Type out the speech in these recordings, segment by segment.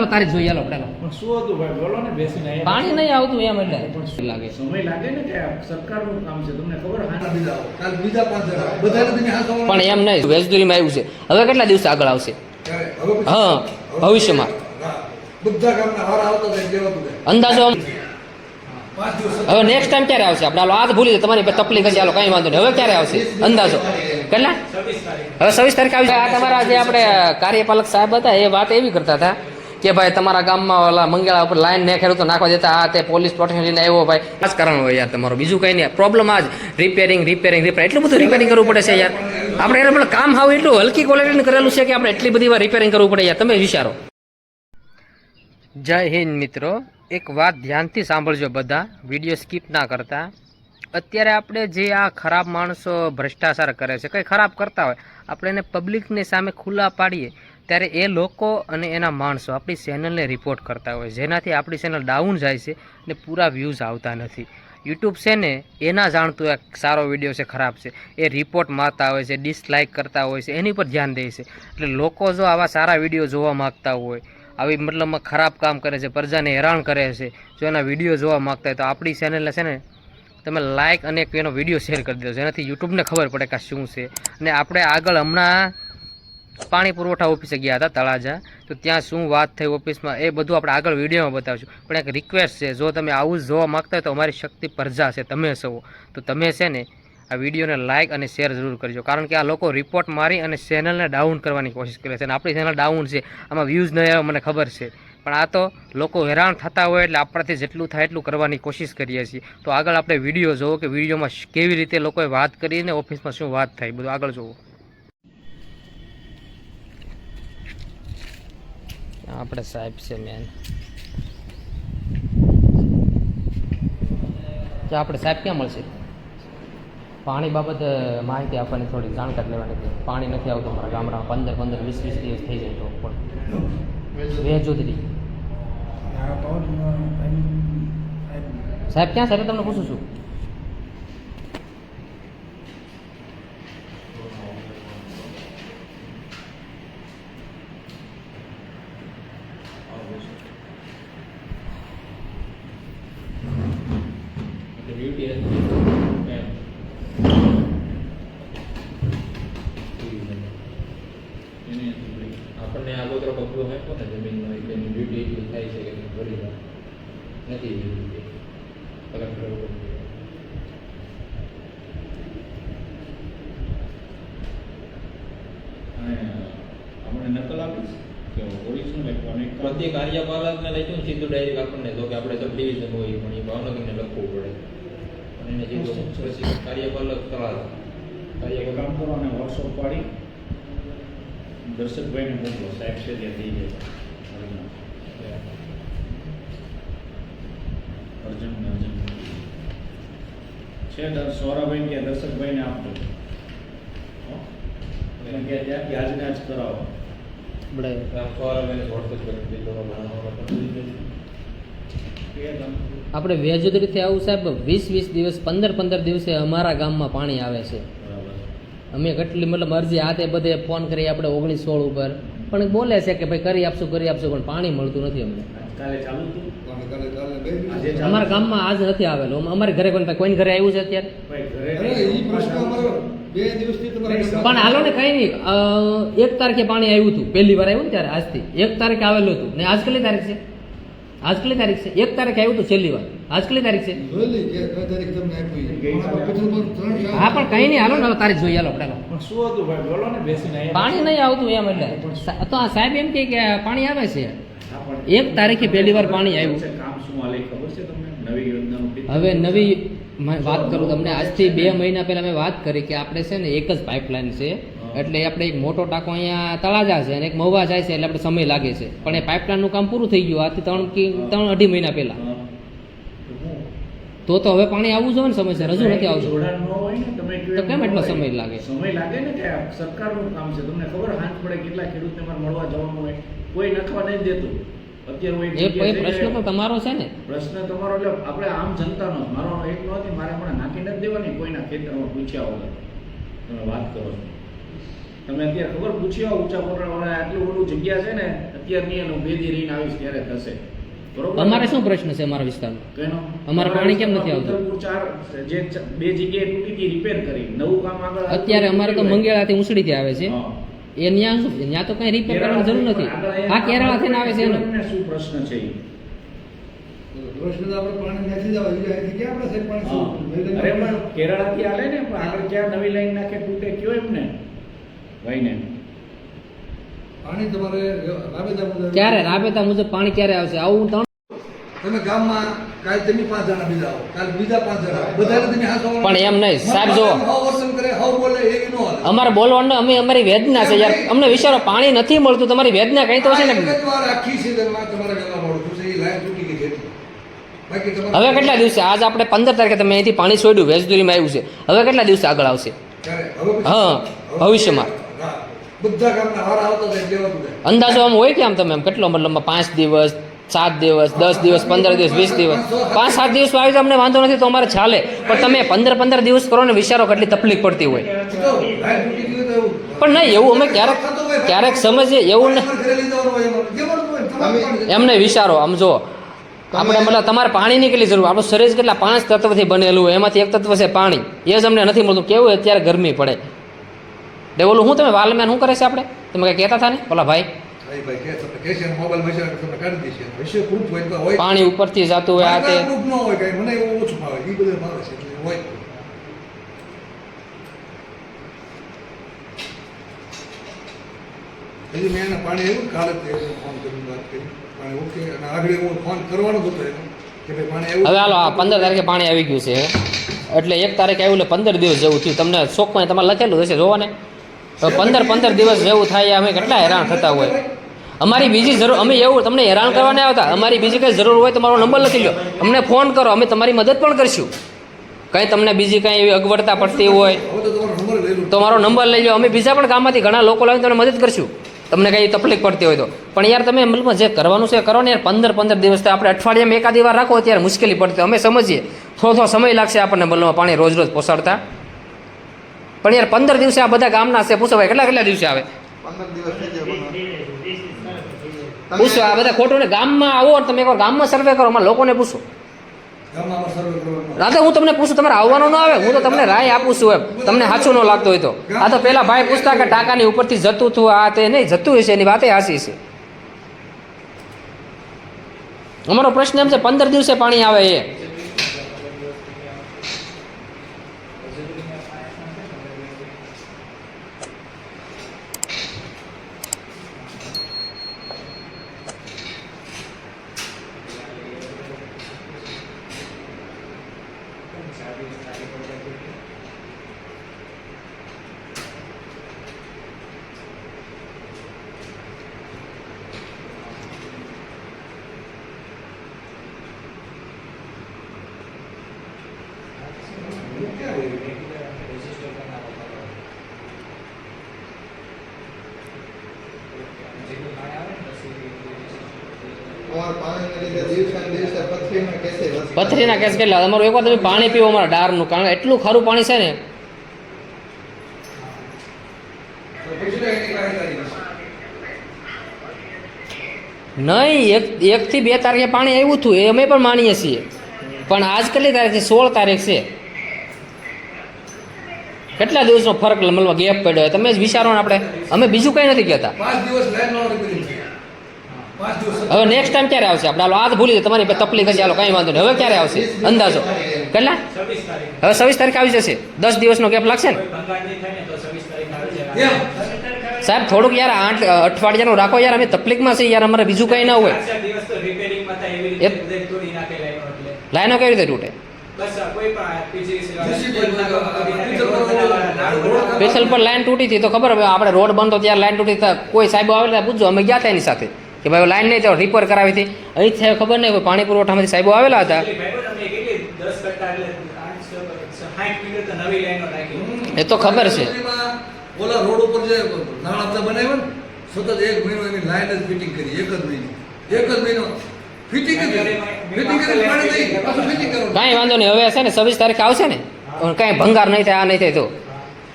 હાલો તારે જોઈએ હાલો પણ શું હતું ભાઈ? બોલો ને બેસીને પાણી નહીં આવતું એમ એટલે. લાગે સમય લાગે ને કે સરકારનું કામ છે? તમને ખબર? હા બીજા કાલ બીજા પાંચ જણા બધાને તમે હાથ પણ એમ નહીં વેજદુરીમાં આવ્યું છે. હવે કેટલા દિવસ આગળ આવશે? હા, ભવિષ્યમાં. હા. બધા ગામના હાર આવતા જાય દેવાતું જાય. અંદાજો હવે નેક્સ્ટ ટાઈમ ક્યારે આવશે? આપણે હાલો આ ભૂલી જાય તમારી પર તકલીફ હશે હાલો કઈ વાંધો નહીં. હવે ક્યારે આવશે? અંદાજો. કેટલા? હવે સવીસ તારીખ આવી આ તમારા જે આપણે કાર્યપાલક સાહેબ હતા એ વાત એવી કરતા હતા કે ભાઈ તમારા ગામમાં ઓલા મંગેલા ઉપર લાઈન ને ખેડૂતો નાખવા દેતા, આ તે પોલીસ પ્રોટેક્શન લઈને આવ્યો ભાઈ. આ જ કારણ હોય યાર તમારું. બીજું કંઈ નહીં. પ્રોબ્લેમ આ જ. રિપેરિંગ રિપેરિંગ રિપેર એટલું બધું રિપેરિંગ કરવું પડે છે યાર. આપણે એને પણ કામ હાવ એટલું હલકી ક્વોલિટીનું કરેલું છે કે આપણે એટલી બધી વાર રિપેરિંગ કરવું પડે યાર. તમે વિચારો. જય હિન્દ મિત્રો. એક વાત ધ્યાનથી સાંભળજો બધા. વીડિયો સ્કીપ ના કરતા. અત્યારે આપણે જે આ ખરાબ માણસો ભ્રષ્ટાચાર કરે છે, કંઈ ખરાબ કરતા હોય, આપણે એને પબ્લિકની સામે ખુલ્લા પાડીએ. ત્યારે એ લોકો અને એના માણસો આપણી ચેનલને રિપોર્ટ કરતા હોય. જેનાથી આપણી ચેનલ ડાઉન જાય છે અને પૂરા વ્યૂઝ આવતા નથી. યુટ્યુબ છે ને, એના જાણતું એક સારો વીડિયો છે, ખરાબ છે. એ રિપોર્ટ મારતા હોય છે ડિસલાઇક કરતા હોય છે, એની પર ધ્યાન દે છે. એટલે લોકો જો આવા સારા વીડિયો જોવા માગતા હોય, આવી મતલબમાં ખરાબ કામ કરે છે, પ્રજાને હેરાન કરે છે, જો એના વીડિયો જોવા માગતા હોય તો આપણી ચેનલને છે ને, તમે લાઇક અને એનો વીડિયો શેર કરી દેજો. જેનાથી યુટ્યુબને ખબર પડે કે શું છે. અને આપણે આગળ હમણાં પાણી પુરવઠા ઓફિસે ગયા હતા, તળાજા. તો ત્યાં શું વાત થઈ ઓફિસમાં, એ બધું આપણે આગળ વિડીયોમાં બતાવશું. પણ એક રિક્વેસ્ટ છે, જો તમે આવું જોવા માગતા હોય તો અમારી શક્તિ પરજા છે, તમે સૌ તો તમે છે ને આ વિડીયોને લાઇક અને શેર જરૂર કરજો. કારણ કે આ લોકો રિપોર્ટ મારી અને ચેનલને ડાઉન કરવાની કોશિશ કરે છે. અને આપણી ચેનલ ડાઉન છે, આમાં વ્યૂઝ નહીં આવે મને ખબર છે. પણ આ તો લોકો હેરાન થતા હોય એટલે આપણાથી જેટલું થાય એટલું કરવાની કોશિશ કરીએ છીએ. તો આગળ આપણે વીડિયો જોવો કે વિડીયોમાં કેવી રીતે લોકોએ વાત કરીને ઓફિસમાં શું વાત થાય બધું આગળ જોવો. આપણે સાહેબ છે મેન તો આપણે સાહેબ ક્યાં મળશે? પાણી બાબતે માહિતી આપવાની થોડી જાણકારી લેવાની હતી. પાણી નથી આવતું અમારા ગામડામાં. પંદર પંદર વીસ વીસ દિવસ થઈ જાય તો પણ. વેજોદરી સાહેબ. ક્યાં સાહેબ તમને પૂછું છું આપણને આગોતરો કબજો આપ્યો ને જમીનનો એટલે એની ડ્યુટી એટલી થાય છે કે એની ભરી જાય નથી એવી રીતે. કલેક્ટર ઉપર અને આપણે નકલ આપીશ કે ઓરિજિનલ ઇલેક્ટ્રોનિક પ્રત્યેક કાર્યપાલકને લખ્યું ને સીધું ડાયરેક્ટ આપણને. તો કે આપણે સબ ડિવિઝન હોય પણ એ ભાવનગરને લખવું પડે. અને એને સીધું પછી કાર્યપાલક તળાવ કાર્ય કામ કરો અને વોટ્સઅપ પાડી. દર્શકભાઈને મોકલો. સાહેબ છે ત્યાં થઈ જાય અર્જુન ને અર્જુન છે દર સોરાભાઈ કે દર્શકભાઈને આપજો. હો? કે ત્યાંથી આજને આજ કરાવો. આપણે આપણે વેજોદરીથી આવું સાહેબ વીસ વીસ દિવસ પંદર પંદર દિવસે અમારા ગામમાં પાણી આવે છે. અમે કેટલી મતલબ અરજી આ તે બધે ફોન કરી આપણે ઓગણીસ સોળ ઉપર. પણ બોલે છે કે ભાઈ કરી આપશું કરી આપશું પણ પાણી મળતું નથી અમને. કાલે ચાલુ હતું? અમારા ગામમાં આજ નથી આવેલું. અમારે ઘરે કોઈ કોઈ ઘરે આવ્યું છે અત્યારે. પણ હાલો ને કઈ નહીં. એક તારીખે પાણી આવ્યું હતું. પહેલી વાર આવ્યું ને ત્યારે આજથી. એક તારીખે આવેલું હતું. ને આજ કેટલી તારીખ છે? આજ કેટલી તારીખ છે? એક તારીખે આવ્યું હતું છેલ્લી વાર. આજ કેટલી તારીખ છે? હા પણ કઈ નહીં. હાલો ને તારીખ જોઈએ હાલો આપણે. શું હતું ભાઈ? બોલો ને બેસીને પાણી નહીં આવતું એમ એટલે. તો આ સાહેબ એમ કહે કે પાણી આવે છે. એક તારીખે પહેલી વાર પાણી આવ્યું. હવે નવી વાત કરું તમને. આજથી બે મહિના પહેલા મેં વાત કરી કે આપણે છે ને એક જ પાઇપલાઇન છે. એટલે આપણે એક મોટો ટાંકો અહીંયા તળાજા છે અને એક મહુવા જાય છે એટલે આપણે સમય લાગે છે. પણ એ પાઇપલાઇનનું કામ પૂરું થઈ ગયું આથી ત્રણ કે ત્રણ અઢી મહિના પહેલા. તો તો હવે પાણી આવવું જોઈએ ને સમયસર હજુ નથી આવતું. તો કેમ એટલો સમય લાગે? સમય લાગે ને કે સરકારનું કામ છે. તમને ખબર હાથ પડે કેટલા ખેડૂતને મળવા જવાનું હોય. કોઈ નખવા નહીં દેતું. અત્યારે એ પ્રશ્ન તો તમારો છે ને? પ્રશ્ન તમારો એટલે આપણે આમ જનતાનો. મારો એક નથી મારે હમણાં નાખી નથી દેવાની કોઈના ખેતરમાં પૂછ્યા વગર તમે વાત કરો તમે અત્યારે ખબર પૂછ્યો ઊંચા કોટડાવાળા આટલું બધું જગ્યા છે ને અત્યાર નહીં એનું બે દી રહીને આવીશ ત્યારે થશે. બરોબર? અમારે શું પ્રશ્ન છે અમારા વિસ્તારમાં? એનો અમારે પાણી કેમ નથી આવતું? ચાર જે બે જગ્યાએ તૂટી હતી રિપેર કરી. નવું કામ આગળ અત્યારે અમારે તો. મંગેળાથી ઉસળીથી આવે છે. એ ન્યા શું? ન્યા તો કઈ રિપેર કરવાની જરૂર નથી. આ કેરળાથી આવે છે એનો. શું પ્રશ્ન છે? પ્રશ્ન આપણે પાણી નથી અહીંથી આપણે સાહેબ પાણી અરે પણ કેરળાથી આલે ને પણ આગળ ક્યાં નવી લાઈન નાખે તૂટે કયો એમને? ભાઈને. પાણી તમારે રાબેતા મુજબ- ક્યારે? રાબેતા મુજબ પાણી ક્યારે આવશે? આવું ત્રણ તમે ગામમાં કાલ તમે પાંચ જણા બીજા આવો કાલ બીજા પાંચ જણા બધાને તમે હાથ. પણ એમ નહીં, સાહેબ જો. કરે હાવ બોલે એ નો. અમારે બોલવાનું અમે અમારી વેદના છે યાર. અમને વિચારો પાણી નથી મળતું તમારી વેદના કઈ તો છે ને? આખી સીઝનમાં તમારા ગામમાં મળતું છે એ લાઈન તૂટી ગઈ છે હવે કેટલા દિવસે? આજ આપણે પંદર તારીખે તમે અહીંથી પાણી છોડ્યું વેજદુરીમાં આવ્યું છે. હવે કેટલા દિવસે આગળ આવશે? હા, ભવિષ્યમાં. બધા ગામના હાર આવતા. અંદાજો આમ હોય કે આમ તમે આમ કેટલો મતલબ પાંચ દિવસ સાત દિવસ દસ દિવસ પંદર દિવસ વીસ દિવસ. પાંચ સાત દિવસ આવી તો અમને વાંધો નથી તો અમારે ચાલે. પણ તમે પંદર પંદર દિવસ કરો ને વિચારો કેટલી તકલીફ પડતી હોય. પણ નહીં એવું અમે ક્યારેક ક્યારેક સમજીએ એવું ને એમને વિચારો આમ જો આપણે મતલબ તમારે પાણીની કેટલી જરૂર? આપણું શરીર કેટલા પાંચ તત્વથી બનેલું હોય. એમાંથી એક તત્વ છે પાણી. એ જ અમને નથી મળતું. કેવું અત્યારે ગરમી પડે? તે ઓલું શું તમે વાલમેન શું કરે છે આપણે? તમે કંઈ કહેતા હતા ને ઓલા ભાઈ. પાણી ઉપરથી જતું હોય આ તે. મારે હોય મને એવું ઓછું ભાવે એ બધું ભાવે છે એટલે હોય. હજી મેં એને પાણી આવ્યું કાલે ફોન કરીને વાત કરી. પાણી ઓકે અને આગળ હું ફોન કરવાનો હતો એનો કે ભાઈ પાણી આવ્યું હવે હાલો આ પંદર તારીખે પાણી આવી ગયું છે. એટલે એક તારીખે આવ્યું એટલે પંદર દિવસ જેવું થયું. તમને શોખમાં તમારે લખેલું હશે જોવાને પંદર પંદર દિવસ જેવું થાય અમે કેટલા હેરાન થતા હોય. અમારી બીજી જરૂર અમે એવું તમને હેરાન કરવાને આવતા. અમારી બીજી કંઈ જરૂર હોય તો મારો નંબર લખી લો અમને ફોન કરો. અમે તમારી મદદ પણ કરશું. કંઈ તમને બીજી કંઈ એવી અગવડતા પડતી હોય તો તમારો મારો નંબર લઈ લો અમે બીજા પણ ગામમાંથી ઘણા લોકો લાવીને તમને મદદ કરશું. તમને કંઈ તકલીફ પડતી હોય તો. પણ યાર, તમે મતલબ જે કરવાનું છે કરો ને યાર. પંદર પંદર દિવસ આપણે અઠવાડિયામાં એકાદી વાર રાખો ત્યારે મુશ્કેલી પડતી અમે સમજીએ. થોડો થોડો સમય લાગશે આપણને મતલબ પાણી રોજ રોજ પોસાડતા. પણ યાર, પંદર દિવસે આ બધા ગામના છે. પૂછો ભાઈ, કેટલા કેટલા દિવસે આવે? પંદર દિવસ પૂછો આ બધા ખોટું ને ગામમાં આવો અને તમે એકવાર ગામમાં સર્વે કરો અમારા લોકોને પૂછો. રાતે હું તમને પૂછું તમારે આવવાનું ન આવે? હું તો તમને રાય આપું છું એમ. તમને સાચું ન લાગતું હોય તો. આ તો પેલા ભાઈ પૂછતા કે ટાંકાની ઉપરથી જતું હતું આ તે નહીં જતું હશે એની વાતે હાસી છે. અમારો પ્રશ્ન એમ છે પંદર દિવસે પાણી આવે એ. પથરીના કેસે કેટલા? તમારું એકવાર તમે પાણી પીવો અમારા ડારનું, કારણ એટલું ખારું પાણી છે ને. નહીં, એક, એકથી બે તારીખે પાણી આવ્યું હતું, એ અમે પણ માનીએ છીએ. પણ આજ કેટલી તારીખ છે સોળ તારીખ છે. કેટલા દિવસનો ફરક મતલબ ગેપ પડ્યો હોય? તમે જ વિચારો ને આપણે. અમે બીજું કંઈ નથી કહેતા. પાંચ દિવસ લાઈન નો રિપેરિંગ છે પાંચ દિવસ હવે નેક્સ્ટ ટાઈમ ક્યારે આવશે? આપણે હાલો આ તો ભૂલી જાય તમારી પાસે તકલીફ હશે. હાલો કંઈ વાંધો નહીં. હવે ક્યારે આવશે? અંદાજો. કેટલા? હવે છવ્વીસ તારીખ આવી જશે. દસ દિવસનો ગેપ લાગશે ને? સાહેબ થોડુંક યાર આઠ અઠવાડિયાનું રાખો યાર. અમે તકલીફમાં છે યાર. અમારે બીજું કંઈ ના હોય. લાઈનો કેવી રીતે તૂટે? પીછળ પર લાઈન તૂટી હતી તો ખબર હવે આપણે રોડ બંધ હતો ત્યારે લાઈન તૂટી કોઈ કોઈ સાહેબો આવેલા પૂછજો અમે ગયા હતા એની સાથે. કે ભાઈ લાઈન નહીં તો રિપેર કરાવી હતી. અહીં થયો ખબર નહીં કોઈ પાણી પુરવઠામાંથી સાહેબો આવેલા હતા. એ તો ખબર છે. ઓલા રોડ ઉપર જે નાણા હતા બનાવ્યા ને સતત એક મહિનો એની લાઈન જ ફિટિંગ કરી એક જ મહિનો. એક જ મહિનો. ફિટિંગ જ ફિટિંગ કરી પાણી નહીં પાછું ફિટિંગ કરવાનું. કાંઈ વાંધો નહીં હવે છે ને છવ્વીસ તારીખે આવશે ને? કાંઈ ભંગાર નહીં થાય આ નહીં થાય તો.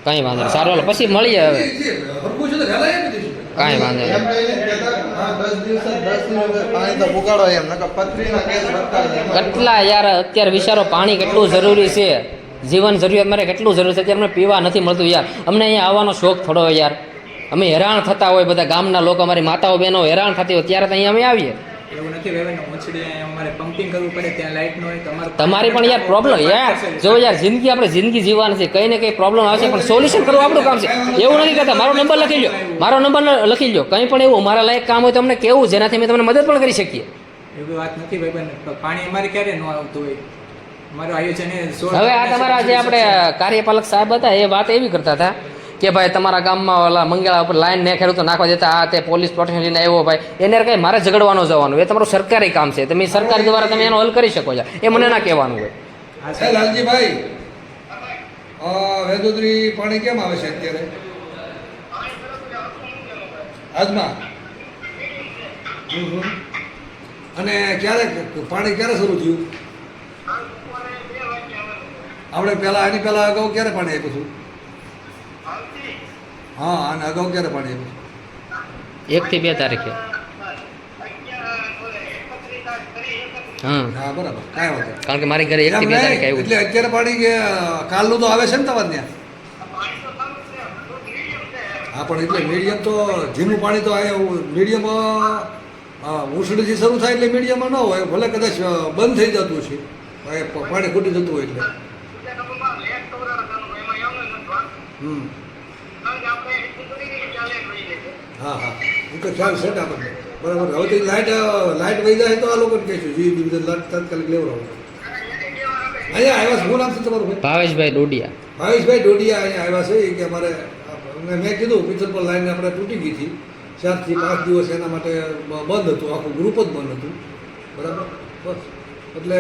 કાંઈ વાંધો નહીં. સારું હાલો પછી મળીએ હવે. કાંઈ વાંધો નહીં. પાણી. કેટલા યાર અત્યારે વિચારો પાણી કેટલું જરૂરી છે? જીવન જરૂરિયાત મારે કેટલું જરૂરી છે? અત્યારે અમને પીવા નથી મળતું યાર. અમને અહીંયા આવવાનો શોખ થોડો યાર. અમે હેરાન થતા હોય બધા ગામના લોકો અમારી માતાઓ બહેનો હેરાન થતી હોય ત્યારે તો અહીંયા અમે આવીએ. એવું નથી રહેવાનું મોચડી અમારે પમ્પિંગ કરવું પડે ત્યાં લાઇટ ન હોય તમારે તમારી પણ યાર પ્રોબ્લેમ યાર. જો યાર જિંદગી આપણે જિંદગી જીવવાની છે કંઈ ને કઈ પ્રોબ્લેમ આવશે પણ સોલ્યુશન કરવું આપણું કામ છે. એવું નથી કહેતા મારો નંબર લખી લો મારો નંબર લખી લો કંઈ પણ એવું મારા લાયક કામ હોય તો અમને કેવું જેનાથી અમે તમને મદદ પણ કરી શકીએ. એવી વાત નથી ભાઈ પાણી અમારે ક્યારે ન આવતું હોય? આયોજન હવે આ તમારા જે આપણે કાર્યપાલક સાહેબ હતા એ વાત એવી કરતા હતા કે ભાઈ તમારા ગામમાં ઓલા મંગળા ઉપર લાઈન ને ખેડૂતો નાખવા દેતા આ તે પોલીસ પ્રોટેક્શન લઈને આવ્યો ભાઈ. એને કઈ મારે ઝઘડવાનો જવાનું, એ તમારું સરકારી કામ છે. તમે સરકાર દ્વારા તમે એનો હલ કરી શકો છો. એ મને ના કહેવાનું હોય. લાલજીભાઈ વેદોદરી પાણી કેમ આવે છે અત્યારે? આજમાં. અને ક્યારે પાણી ક્યારે શરૂ થયું? આપણે પહેલા આની પહેલા અગાઉ ક્યારે પાણી આપ્યું હતું? હા અને અગાઉ ક્યારે પાણી આપ્યું એક થી બે તારીખે. હા હા બરાબર. કાંઈ વાંધો કારણ કે મારી ઘરે એક થી બે તારીખે આવ્યું એટલે અત્યારે પાણી કે કાલનું તો આવે છે ને તમારે ત્યાં? હા પણ એટલે મીડિયમ તો ધીમું પાણી તો મીડિયમ ઉછળીથી શરૂ થાય એટલે મીડિયમમાં ન હોય. ભલે કદાચ બંધ થઈ જતું છે પાણી ખૂટી જતું હોય એટલે. હમ. હા હા. એ તો ખ્યાલ છે ને આપણને બરાબર. હવે તો લાઇટ લાઇટ વહી જાય તો આ લોકોને કહીશું. જી બીજું લાઇટ તાત્કાલિક લેવડાવો. અહીંયા આવ્યા છે? શું નામ છે તમારું ભાવેશભાઈ ડોડિયા. ભાવેશભાઈ ડોડિયા અહીંયા આવ્યા છે કે અમારે મેં કીધું પિત્તરપર લાઈન આપણે તૂટી ગઈ હતી. ચારથી પાંચ દિવસ એના માટે બંધ હતું. આખું ગ્રુપ જ બંધ હતું. બરાબર? બસ. એટલે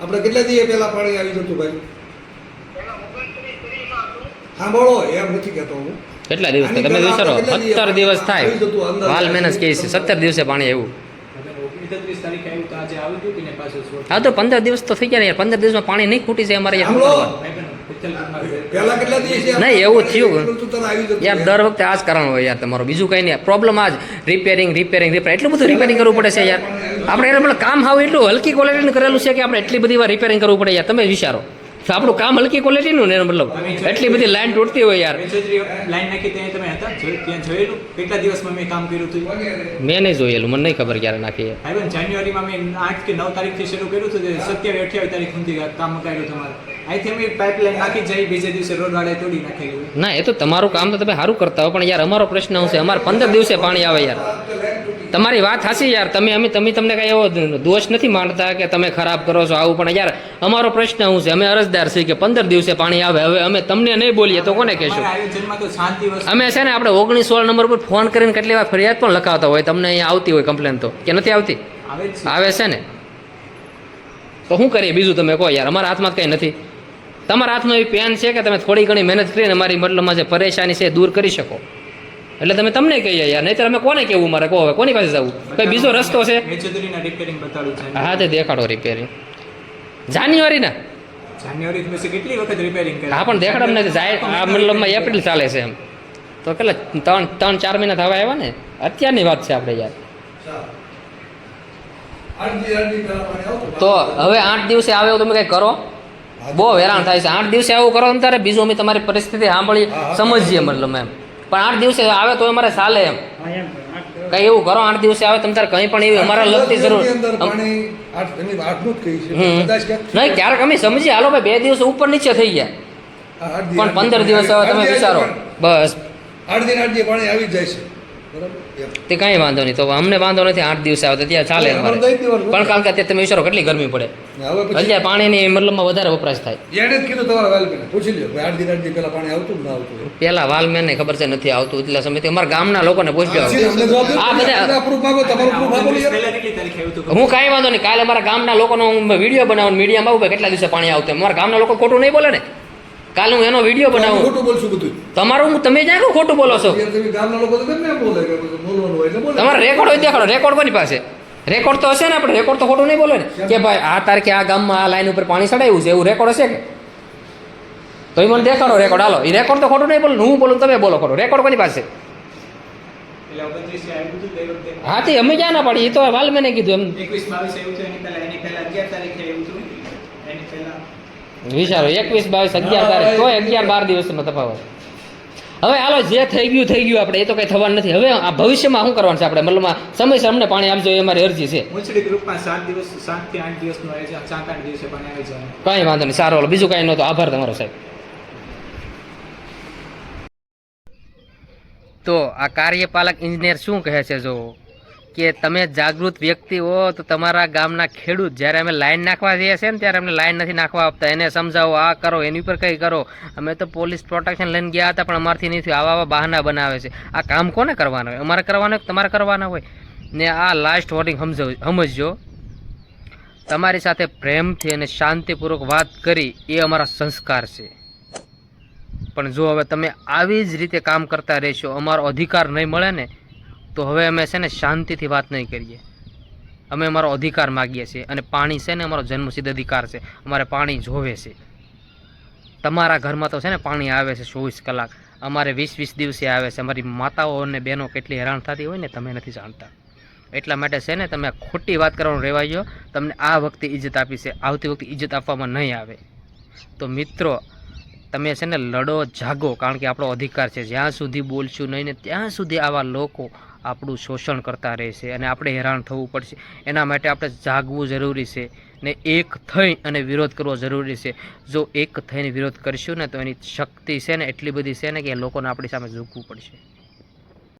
આપણે કેટલા દિવસ પહેલાં પાણી આવી જતું ભાઈ? સાંભળો એમ નથી કહેતો હું. કેટલા દિવસ થાય? તમે વિચારો સત્તર દિવસ થાય. વાલ મહેનત કહે છે સત્તર દિવસે પાણી આવી સોળ હા તો પંદર દિવસ તો થઈ ગયા ને પંદર દિવસમાં પાણી નહીં ખૂટી જાય અમારે નહીં, એવું થયું. આવી યાર દર વખતે આ જ કારણ હોય યાર તમારો. બીજું કંઈ નહીં. પ્રોબ્લેમ આ જ. રિપેરિંગ રિપેરિંગ રિપેર એટલું બધું રિપેરિંગ કરવું પડે છે યાર. આપણે એને પણ કામ હાવ એટલું હલકી ક્વોલિટીનું કરેલું છે કે આપણે એટલી બધી વાર રિપેરિંગ કરવું પડે યાર. તમે વિચારો. આપણું કામ હલકી ક્વોલિટીનું ને એનો મતલબ. એટલી બધી લાઈન તૂટતી હોય યાર. લાઈન નાખી ત્યાં તમે હતા? ત્યાં જોયેલું? કેટલા દિવસમાં મેં કામ કર્યું હતું મેં નહીં જોયેલું મને નહીં ખબર ક્યારે નાખી. ભાઈ જાન્યુઆરીમાં મેં આઠ કે નવ તારીખથી શરૂ કર્યું હતું સત્યાવી અઠ્યાવી તારીખ સુધી કામ કર્યું તમારે. અહીંથી અમે પાઇપલાઇન નાખી જઈ બીજે દિવસે રોડ વાળાએ તોડી નાખેલું ના એ તો તમારું કામ તો તમે સારું કરતા હો પણ યાર અમારો પ્રશ્ન હશે અમારે પંદર દિવસે પાણી આવે યાર. તમારી વાત હાસી યાર. તમે અમે તમે તમને કાંઈ એવો દોષ નથી માનતા કે તમે ખરાબ કરો છો આવું પણ યાર અમારો પ્રશ્ન શું છે અમે અરજદાર છીએ કે પંદર દિવસે પાણી આવે. હવે અમે તમને નહીં બોલીએ તો કોને કહેશું? અમે છે ને આપણે ઓગણીસ સોળ નંબર પર ફોન કરીને કેટલી વાર ફરિયાદ પણ લખાવતા હોય. તમને અહીંયા આવતી હોય કમ્પ્લેન તો. કે નથી આવતી? આવે છે. ને? તો શું કરીએ? બીજું તમે કહો યાર. અમારા હાથમાં કંઈ નથી. તમારા હાથમાં એવી પેન છે કે તમે થોડી ઘણી મહેનત કરીને અમારી મતલબમાં જે પરેશાની છે એ દૂર કરી શકો. એટલે તમે તમને કહીએ યાર નહીતર અમે કોને કેવું મારે? કહો હવે કોની પાસે જવું? કઈ બીજો રસ્તો છે? હા તે દેખાડો રિપેરિંગ જાન્યુઆરીના? જાન્યુઆરી કેટલી વખત રિપેરિંગ હા પણ દેખાડો નથી જાય આ મતલબમાં એપ્રિલ ચાલે છે એમ. તો કેટલા ત્રણ ત્રણ ચાર મહિના થવા આવ્યા ને? અત્યારની વાત છે આપણે યાર. તો હવે આઠ દિવસે આવે એવું તમે કંઈ કરો? બહુ હેરાન થાય છે. આઠ દિવસે આવું કરો ને ત્યારે બીજું અમે તમારી પરિસ્થિતિ સાંભળી સમજીએ મતલબ એમ. પણ આઠ દિવસે આવે તો અમારે ચાલે એમ. કઈ એવું કરો આઠ દિવસે આવે તમે તારે કંઈ પણ એવી અમારા લગતી જરૂર. દિવસની અંદર અમ- પાણી આઠ એની આઠનું જ કહી છે. હમ. કદાચ ક્યાંક નહીં ક્યારેક અમે સમજીએ. હાલો ભાઈ બે દિવસ ઉપર નીચે થઈ ગયા. આ આઠ દી- પણ પંદર દિવસ આવે તમે વિચારો. બસ. આઠ દિન આઠ દિવસ પાણી આવી જાય છે. તે કાંઈ વાંધો નહીં. તો અમને વાંધો નથી આઠ દિવસે આવે તો ત્યાં ચાલે અમારે. પણ કારણ કે અત્યારે તમે વિચારો કેટલી ગરમી પડે. અત્યારે પાણીની મતલબમાં વધારે વપરાશ થાય. એને જ કીધું તમારા વાલમેન. પૂછી લ્યો આઠ દિન આઠ પહેલા પાણી આવતું કે ના આવતું? પેલા વાલમેન ને ખબર છે નથી આવતું એટલા સમયથી. અમારા ગામના લોકોને પૂછજો પછી અમને જવાબ દો. આ બધા-. પહેલા હું કાંઈ વાંધો નહીં. કાલે અમારા ગામના લોકોનો હું વીડિયો બનાવું મીડિયામાં આવું કેટલા દિવસે પાણી આવતું અમારા મારા ગામના લોકો ખોટું નહીં બોલે ને. કાલે હું એનો વીડિયો બનાવું. ખોટું બોલશું બધું. તમારું હું તમે જ્યાં ખોટું બોલો છો. યાર તમે ગામના લોકો તો ગમે એમ બોલે? કે બોલવાનું હોય એટલે બોલે. તમારે રેકોર્ડ હોય દેખાડો. રેકોર્ડ કોની પાસે? રેકોર્ડ તો હશે ને આપણે. રેકોર્ડ તો ખોટું નહીં બોલે ને. કે ભાઈ આ તારીખે આ ગામમાં આ લાઈન ઉપર પાણી ચડાવ્યું છે એવું રેકોર્ડ હશે કે? તો એ મને દેખાડો રેકોર્ડ હાલો એ રેકોર્ડ તો ખોટું નહીં બોલો હું બોલું તમે બોલો ખોટું. રેકોર્ડ કોની પાસે? હા તે અમે ક્યાં ના પાડી? એ તો વાલ મેં કીધું એમ. એકવીસ બાવીસ એવું છે એની પહેલા એની પહેલા અગિયાર તારીખે એવું થયું એની પહેલા વિચારો એકવીસ બાવીસ અગિયાર તારીખ તોય અગિયાર બાર દિવસનો તફાવત. હવે હાલો જે થઈ ગયું થઈ ગયું આપણે એ તો કંઈ થવાનું નથી. હવે આ ભવિષ્યમાં શું કરવાનું છે આપણે? મતલબ સમયસર અમને પાણી આપજો એ અમારી અરજી છે. મુંચડી ગ્રુપમાં સાત દિવસ સાતથી આઠ દિવસનું આયોજન સાત આઠ દિવસે પાણી કાંઈ વાંધો નહીં સારો હાલો બીજું કાંઈ નહોતું. આભાર તમારો સાહેબ. તો આ કાર્યપાલક ઇજનેર શું કહે છે જો કે તમે જાગૃત વ્યક્તિ હો તો તમારા ગામના ખેડૂત જ્યારે અમે લાઈન નાખવા જઈએ છીએ ને ત્યારે અમને લાઈન નથી નાખવા આપતા. એને સમજાવો, આ કરો, એની ઉપર કંઈ કરો. અમે તો પોલીસ પ્રોટેક્શન લઈને ગયા હતા પણ અમારથી નહીં થયું. આવા આવા બહાના બનાવે છે. આ કામ કોને કરવાના હોય? અમારે કરવાનું હોય તમારે કરવાના હોય? ને આ લાસ્ટ વોર્નિંગ સમજો, સમજજો. તમારી સાથે પ્રેમથી અને શાંતિપૂર્વક વાત કરી એ અમારા સંસ્કાર છે. પણ જો હવે તમે આવી જ રીતે કામ કરતા રહેશો, અમારો અધિકાર નહીં મળે ને તો હવે અમે છે ને શાંતિથી વાત નહીં કરીએ. અમે અમારો અધિકાર માગીએ છીએ અને પાણી છે ને અમારો જન્મસિદ્ધ અધિકાર છે. અમારે પાણી જોવે છે. તમારા ઘરમાં તો છે ને પાણી આવે છે ચોવીસ કલાક. અમારે વીસ વીસ દિવસે આવે છે. અમારી માતાઓ અને બહેનો કેટલી હેરાન થતી હોય ને તમે નથી જાણતા. એટલા માટે છે ને તમે ખોટી વાત કરવાનું રહેવાજો તમને આ વખતે ઇજ્જત આપી છે. આવતી વખતે ઇજ્જત આપવામાં નહીં આવે. તો મિત્રો, તમે છે ને લડો, જાગો, કારણ કે આપણો અધિકાર છે. જ્યાં સુધી બોલશું નહીં ને ત્યાં સુધી આવા લોકો આપણું શોષણ કરતા રહેશે અને આપણે હેરાન થવું પડશે. એના માટે આપણે જાગવું જરૂરી છે ને એક થઈ અને વિરોધ કરવો જરૂરી છે. જો એક થઈને વિરોધ કરીશું ને તો એની શક્તિ છે ને એટલી બધી છે ને કે લોકોને આપણી સામે ઝૂકવું પડશે.